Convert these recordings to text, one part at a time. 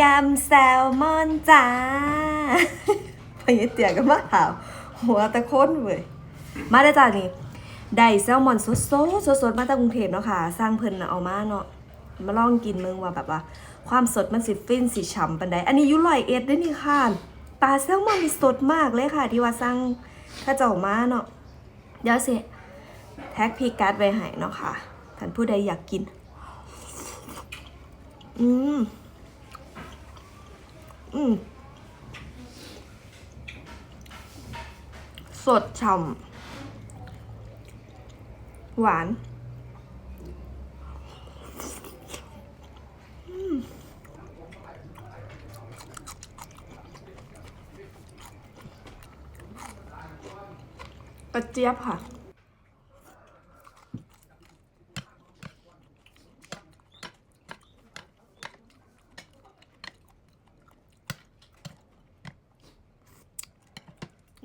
ยำแซลมอนจ้าพอเตียก็มาถามหัวตะค้นเว้ยมาได้จ้านี่ได้แซลมอนสดๆสดๆมาจากกรุงเทพเนาะค่ะ สร้างเพิ่นเอามาเนาะมาลองกินมืองว่าแบบว่า ความสดมันสิฟินสิฉ่ำปันใดอันนี้ยุลอยเอ็ดได้นี่ค่ะปลาแซลมอนนี่สดมากเลยค่ะ ที่ว่าสร้างข้าเจ้ามาเนาะเดี๋ยวสิแท็กพีการ์ดไว้ให้เนาะค่ะท่านผู้ใดอยากกิน อืม อืมสดฉ่ำหวานกระเจี๊ยบค่ะ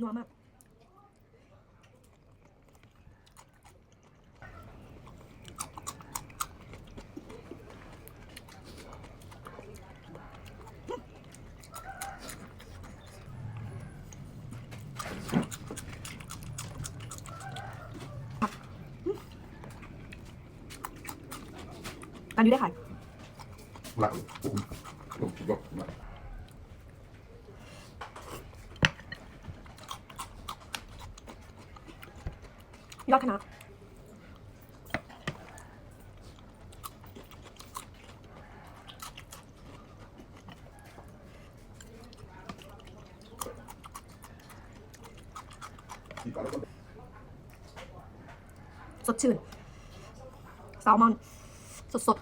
นัวมากการอยู่ได้ค่ะ หลังผมผมคิดว่าผม ยอดคณะสดชื่นแซลมอนสดสด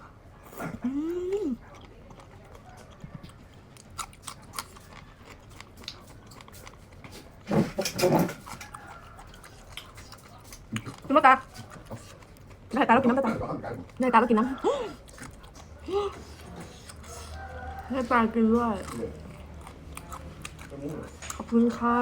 อืม กินมะตาได้ตาเรากินน้ำตาก็ทำกันได้ตาเรากินน้ำได้ปลากินด้วยขอบคุณค่ะ